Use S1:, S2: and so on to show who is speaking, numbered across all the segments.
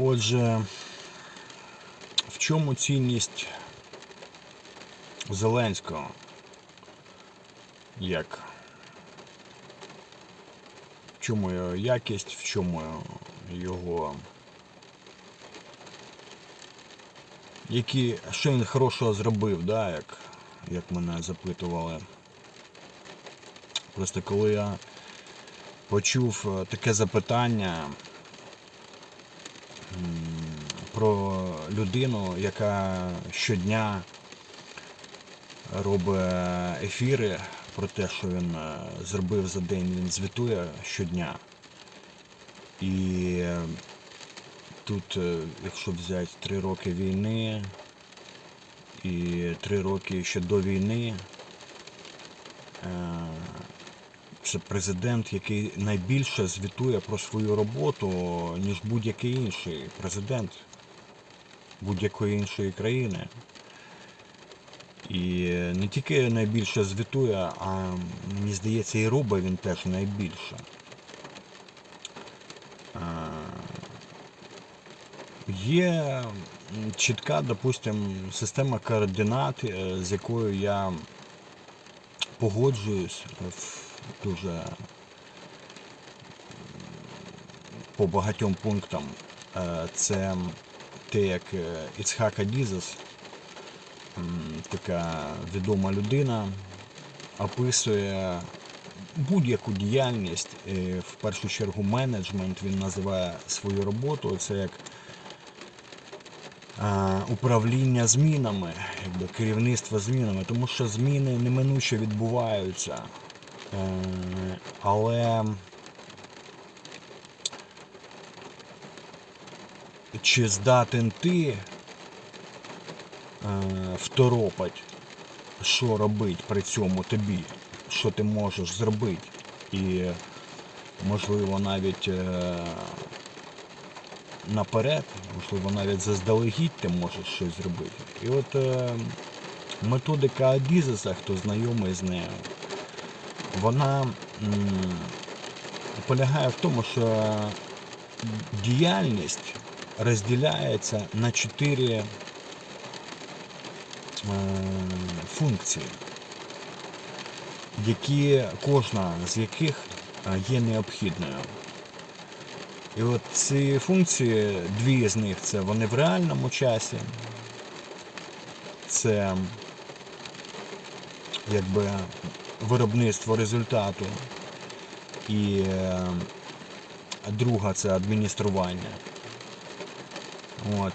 S1: Отже, в чому цінність Зеленського? Як? В чому його якість, в чому його. Які, що він хорошого зробив, да, як, як мене запитували. Просто коли я почув е, таке запитання про людину, яка щодня робить ефіри про те, що він е, зробив за день, він звітує щодня. І тут, е, якщо взяти три роки війни і три роки ще до війни, е, це президент, який найбільше звітує про свою роботу, ніж будь-який інший президент будь-якої іншої країни. І не тільки найбільше звітує, а мені здається, і робить він теж найбільше. Є чітка, допустим, система координат, е, з якою я погоджуюсь в дуже по багатьом пунктам. Е, Це те, як е, Іцхак Адізес, така відома людина, описує будь-яку діяльність, е, в першу чергу менеджмент, він називає свою роботу, це як е, управління змінами, керівництво змінами, тому що зміни неминуче відбуваються. Е, Але чи здатен ти е, второпать, що робить при цьому тобі, що ти можеш зробити, і можливо навіть е, наперед, можливо, навіть заздалегідь ти можеш щось зробити. І от е, методика Адізеса, хто знайомий з нею, вона полягає в тому, що діяльність розділяється на чотири е, функції, які, кожна з яких е, є необхідною. І от ці функції, дві з них це вони в реальному часі. Це якби виробництво результату. І е, друга це адміністрування. От.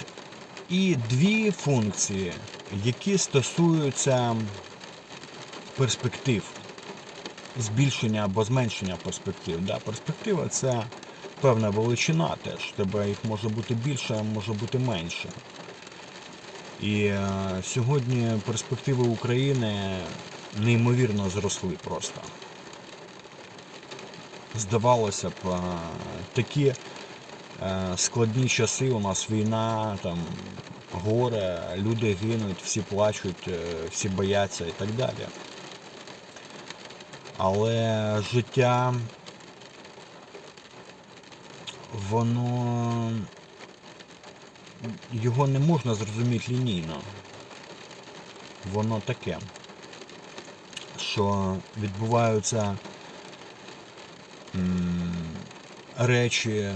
S1: І дві функції, які стосуються перспектив, збільшення або зменшення перспектив. Да? Перспектива це певна величина теж. Тебе їх може бути більше, а може бути менше. І е, сьогодні перспективи України неймовірно зросли просто. Здавалося б, е, такі е, складні часи, у нас війна, там горе, люди гинуть, всі плачуть, е, всі бояться і так далі. Але життя воно його не можна зрозуміти лінійно. Воно таке, що відбуваються речі,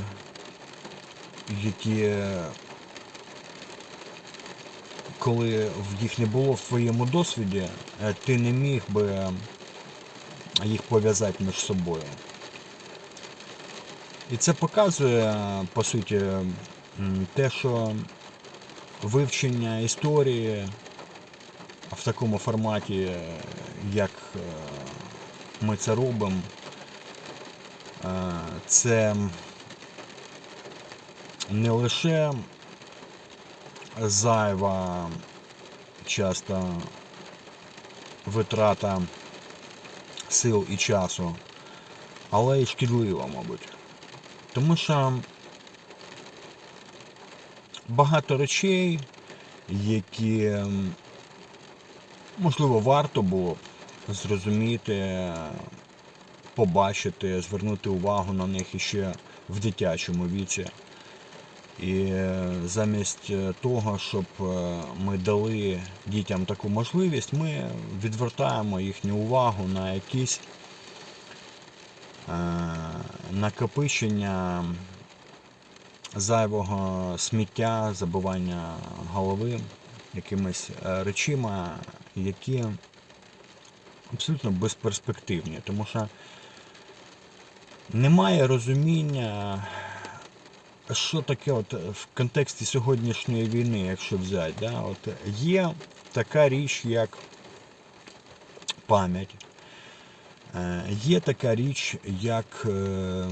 S1: які коли їх не було в твоєму досвіді, е, ти не міг би їх пов'язати між собою. І це показує, по суті, те, що вивчення історії в такому форматі, як е, ми це робимо, е, це не лише зайва часто витрата сил і часу, але й шкідлива, мабуть. Тому що багато речей, які можливо варто було зрозуміти, побачити, звернути увагу на них іще в дитячому віці. І е, замість е, того, щоб е, ми дали дітям таку можливість, ми відвертаємо їхню увагу на якісь накопичення зайвого сміття, забивання голови якимись речима, які абсолютно безперспективні, тому що немає розуміння, що таке от в контексті сьогоднішньої війни, якщо взяти. Да? От є така річ, як пам'ять. Е, Є така річ, як е,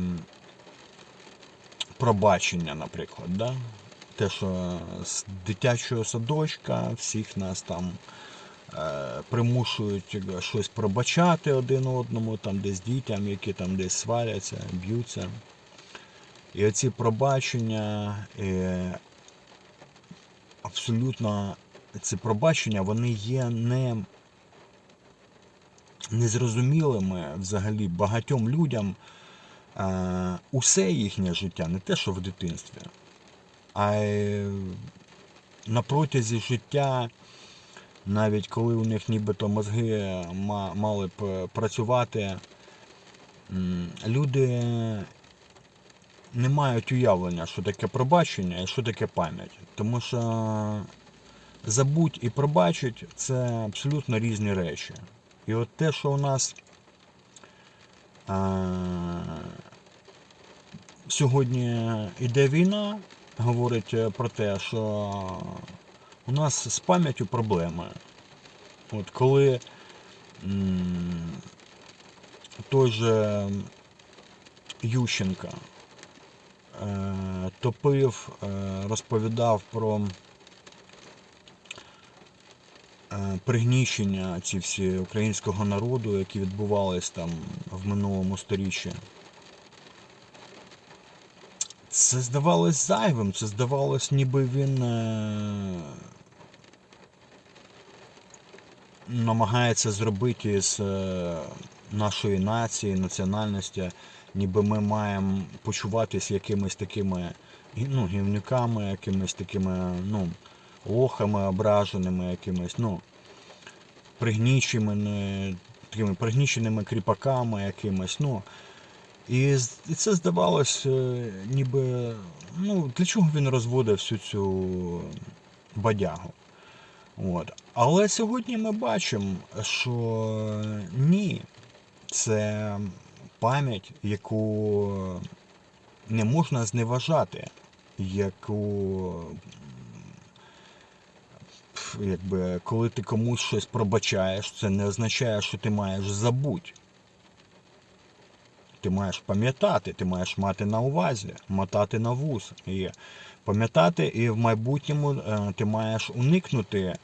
S1: пробачення, наприклад. Да? Те, що з дитячого садочка всіх нас там примушують щось пробачати один одному, там десь дітям, які там десь сваряться, б'ються. І оці пробачення, е, абсолютно ці пробачення, вони є не незрозумілими взагалі багатьом людям е, усе їхнє життя, не те, що в дитинстві, а на протязі життя, навіть коли у них нібито мозги мали б працювати, люди не мають уявлення, що таке пробачення і що таке пам'ять. Тому що забудь і пробачить це абсолютно різні речі. І от те, що у нас а, сьогодні йде війна, говорить е, про те, що у нас з пам'яттю проблеми. От коли м, той же Ющенка е, топив, е, розповідав про е, пригнічення ці всі українського народу, які відбувались там в минулому сторіччі. Це здавалось зайвим, це здавалось, ніби він е, намагається зробити з е, нашої нації, національності, ніби ми маємо почуватись якимись такими ну, гівнюками, якимись такими ну, лохами ображеними, якимись, ну, пригніченими, такими пригніченими кріпаками якимись. Ну, і, це здавалось, е, ніби, ну, для чого він розводив всю цю бадягу. От. Але сьогодні ми бачимо, що ні, це пам'ять, яку не можна зневажати, яку якби, коли ти комусь щось пробачаєш, це не означає, що ти маєш забути. Ти маєш пам'ятати, ти маєш мати на увазі, мотати на вуз. І пам'ятати, і в майбутньому е, ти маєш уникнути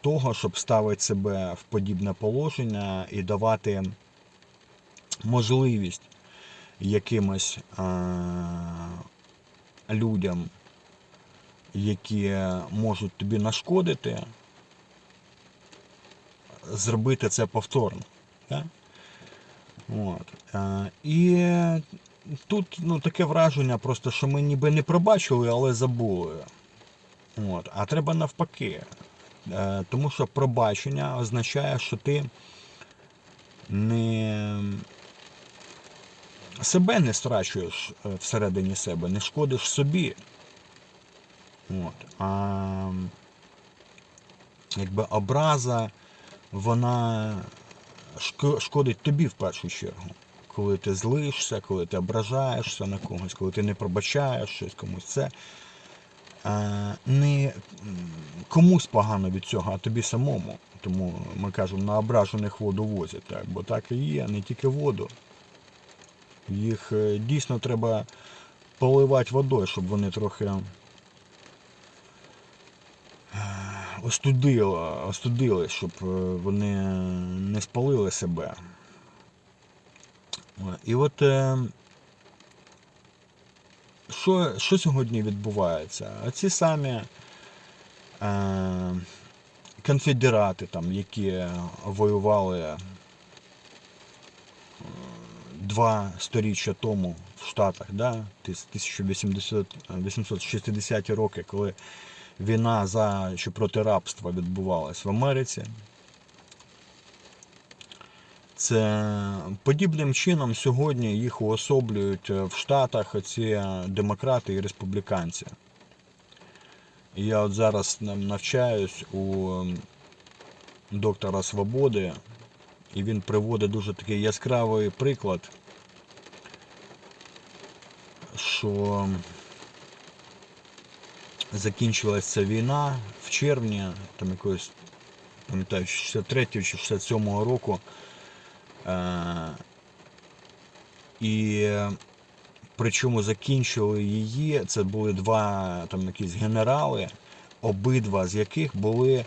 S1: того, щоб ставити себе в подібне положення і давати можливість якимось е, людям, які можуть тобі нашкодити, зробити це повторно. От. Е, і тут ну, таке враження, просто, що ми ніби не пробачили, але забули. От. А треба навпаки. Е, Тому що пробачення означає, що ти не себе не страчуєш е, всередині себе, не шкодиш собі. От. А якби образа, вона шкодить тобі в першу чергу. Коли ти злишся, коли ти ображаєшся на когось, коли ти не пробачаєш щось комусь, це не комусь погано від цього, а тобі самому. Тому ми кажемо, на ображених воду возять, так, бо так і є, не тільки воду. Їх е, дійсно треба поливати водою, щоб вони трохи е, остудили, остудили, щоб е, вони не спалили себе. Е, І от е, що, що сьогодні відбувається? А ці самі е, конфедерати, там, які воювали е, два сторіччя тому в Штатах, да, 1860 роки, коли війна за чи проти рабства відбувалась в Америці. Подібним чином сьогодні їх уособлюють е, в Штатах оці демократи і республіканці. Я от зараз навчаюсь у доктора Свободи, і він приводить дуже такий яскравий приклад, що закінчилася війна в червні, там якоїсь, пам'ятаю, 63 чи 67 року. Е, І причому закінчили її. Це були два там якісь генерали, обидва з яких були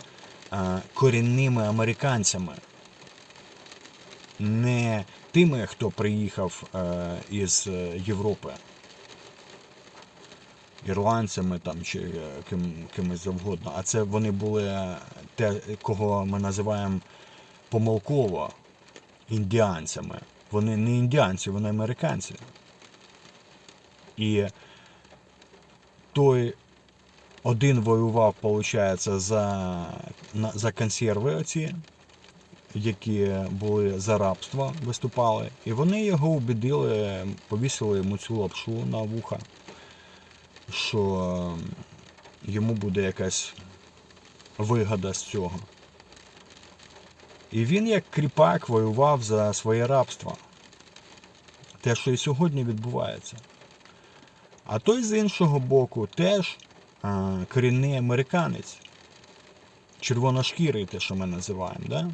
S1: е, корінними американцями. Не тими, хто приїхав е, із е, Європи, ірландцями там чи е, ким, кимось завгодно. А це вони були е, те, кого ми називаємо помилково індіанцями. Вони не індіанці, вони американці. І той один воював, виходить, за, за консерви оці, які були за рабство, виступали. І вони його убедили, повісили йому цю лапшу на вуха, що йому буде якась вигода з цього. І він як кріпак воював за своє рабство. Те, що і сьогодні відбувається. А той з іншого боку теж а, корінний американець. Червоношкірий, те, що ми називаємо, да?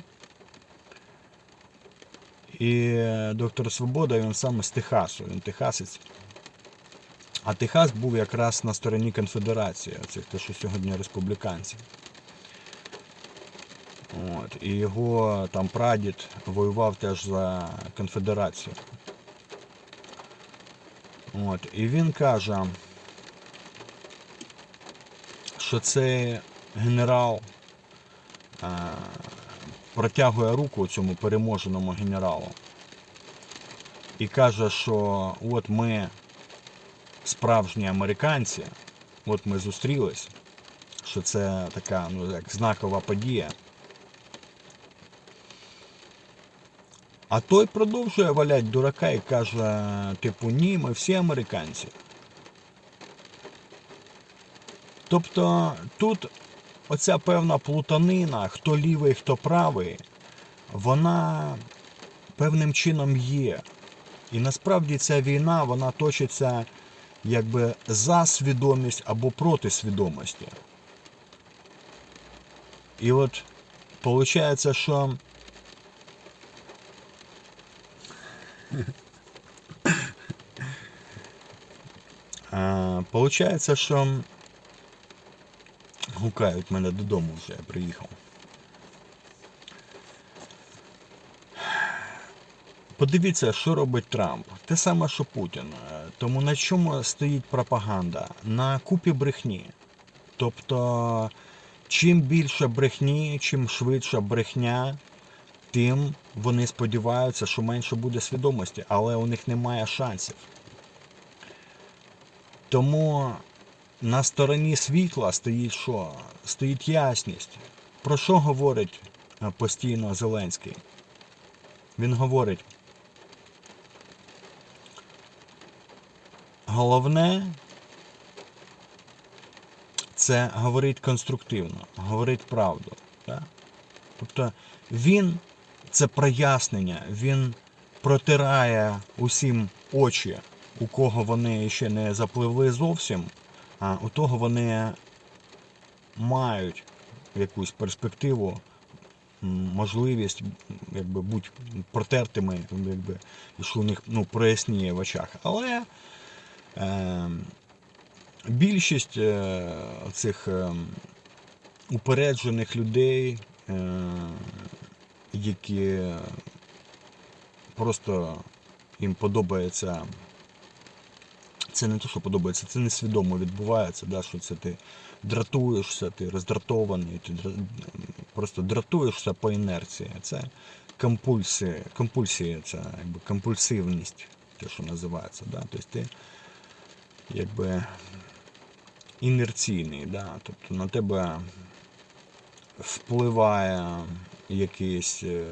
S1: І е, доктор Свобода, він саме з Техасу, він техасець. А Техас був якраз на стороні конфедерації, цих те, що сьогодні республіканці. От, і його там прадід воював теж за конфедерацію. От, і він каже, що цей генерал е, протягує руку цьому переможеному генералу і каже, що от ми справжні американці, от ми зустрілись, що це така ну, як знакова подія. А той продовжує валять дурака і каже, типу, ні, ми всі американці. Тобто тут оця певна плутанина, хто лівий, хто правий, вона певним чином є. І насправді ця війна вона точиться якби за свідомість або проти свідомості. І от виходить, що Получається, що гукають мене додому вже, я приїхав. Подивіться, що робить Трамп. Те саме, що Путін. Тому на чому стоїть пропаганда? На купі брехні. Тобто, чим більше брехні, чим швидша брехня, тим вони сподіваються, що менше буде свідомості, але у них немає шансів. Тому на стороні світла стоїть що? Стоїть ясність. Про що говорить е, постійно Зеленський? Він говорить. Головне це говорить конструктивно, говорить правду. Так? Тобто він це прояснення, він протирає усім очі, у кого вони ще не запливли зовсім, а у того вони мають якусь перспективу, можливість якби, бути протертими, якби, що у них ну, проясніє в очах. Але е, більшість е, цих е, упереджених людей, е, які просто їм подобається. Це не те, що подобається, це несвідомо відбувається, да, що це ти дратуєшся, ти роздратований, ти просто дратуєшся по інерції. Це компульсії, компульсії це якби компульсивність, те, що називається. Да? Тобто ти якби інерційний, да? тобто на тебе впливає якийсь е,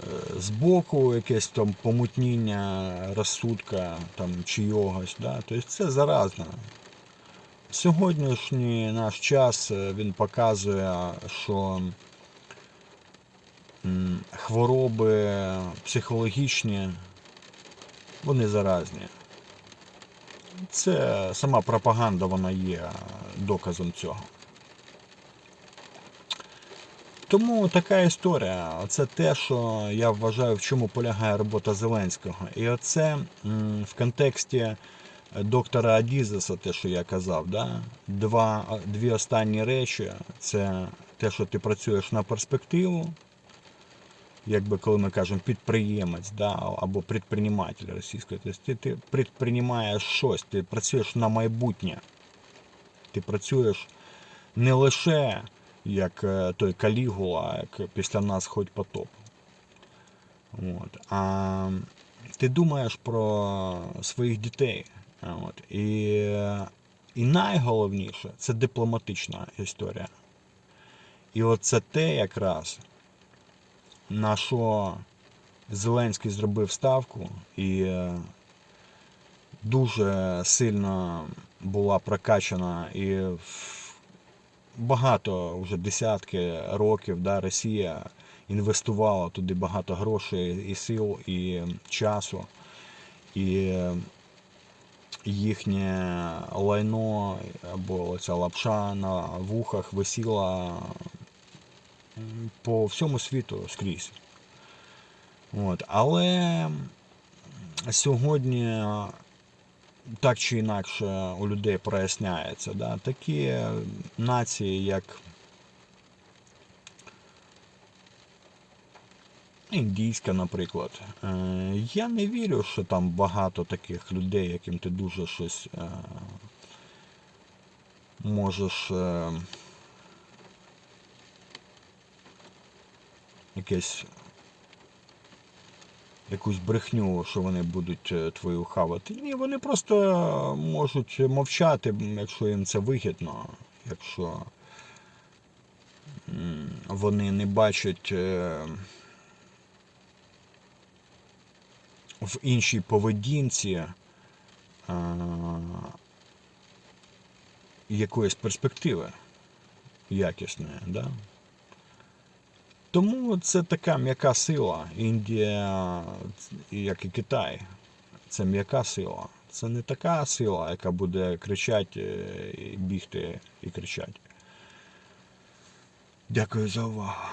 S1: е, збоку якесь там помутніння розсудка там, чийогось. Да? Тобто це заразно. Сьогоднішній наш час е, він показує, що хвороби психологічні, вони заразні. Це сама пропаганда, вона є доказом цього. Тому така історія. Це те, що я вважаю, в чому полягає робота Зеленського. І оце в контексті доктора Адізеса, те, що я казав, да? Два, дві останні речі це те, що ти працюєш на перспективу, якби коли ми кажемо підприємець да, або предприниматель російською, тобто ти, ти предприймаєш щось, ти працюєш на майбутнє. Ти працюєш не лише як е, той Калігула, як після нас хоч потоп. От. А ти думаєш про своїх дітей. От. І, і найголовніше це дипломатична історія. І от це те якраз, на що Зеленський зробив ставку, і е, дуже сильно була прокачана і багато вже десятки років да, Росія інвестувала туди багато грошей і сил, і часу. І їхнє лайно або ця лапша на вухах висіла по всьому світу скрізь. От. Але сьогодні так чи інакше у людей проясняється. Да? Такі нації, як індійська, наприклад. Е, Я не вірю, що там багато таких людей, яким ти дуже щось е, можеш е, якесь якусь брехню, що вони будуть е, твою хавати. Ні, вони просто можуть мовчати, якщо їм це вигідно, якщо вони не бачать е, в іншій поведінці е, якоїсь перспективи якісної. Да? Тому це така м'яка сила. Індія, як і Китай, це м'яка сила. Це не така сила, яка буде кричати, е, бігти і кричати. Дякую за увагу.